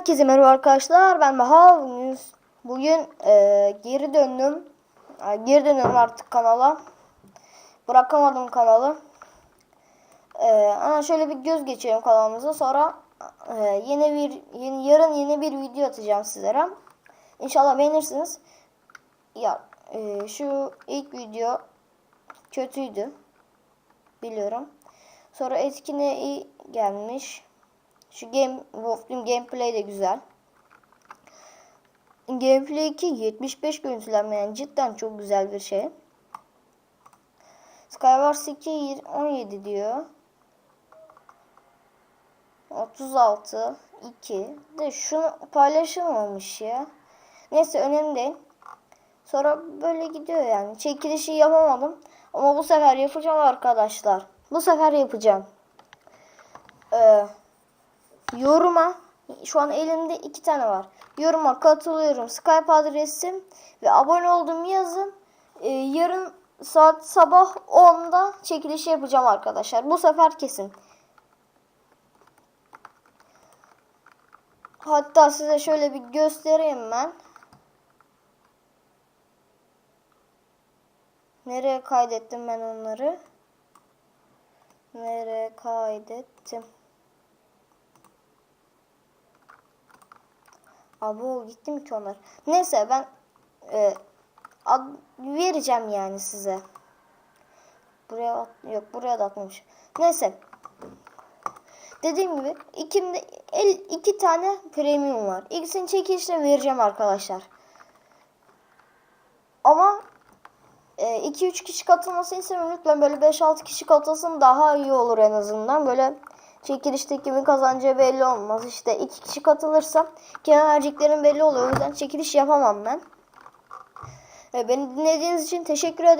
Herkese merhaba arkadaşlar. Ben Baha. Bugün, e, geri döndüm. E, geri dönüyorum artık kanala. Bırakamadım kanalı. E, ama şöyle bir göz geçelim kanalımıza. Sonra e, yeni bir yeni, yarın yeni bir video atacağım sizlere. İnşallah beğenirsiniz. Ya e, şu ilk video kötüydü. Biliyorum. Sonra etkine iyi gelmiş. Şu game Wolf Team gameplay de güzel. Gameplay 2 75 görüntülenme yani cidden çok güzel bir şey. Skywars 2 17 diyor. 36 2 de şunu paylaşılmamış ya. Neyse önemli değil. Sonra böyle gidiyor yani. Çekilişi yapamadım. Ama bu sefer yapacağım arkadaşlar. Bu sefer yapacağım. Ee, yoruma şu an elimde iki tane var. Yoruma katılıyorum. Skype adresim ve abone olduğum yazın. Ee, yarın saat sabah 10'da çekilişi yapacağım arkadaşlar. Bu sefer kesin. Hatta size şöyle bir göstereyim ben. Nereye kaydettim ben onları? Nereye kaydettim? Abo gittim ki onlar. Neyse ben e, ad, vereceğim yani size. Buraya at, yok buraya da atmamış. Neyse. Dediğim gibi ikimde el, iki tane premium var. İkisini çekilişle vereceğim arkadaşlar. Ama 2-3 e, kişi katılmasını istemiyorum. Lütfen böyle 5-6 kişi katılsın daha iyi olur en azından. Böyle çekilişte kimin kazanacağı belli olmaz. İşte 2 kişi katılırsa vereceklerim belli oluyor. O yüzden çekiliş yapamam ben. E, beni dinlediğiniz için teşekkür ederim.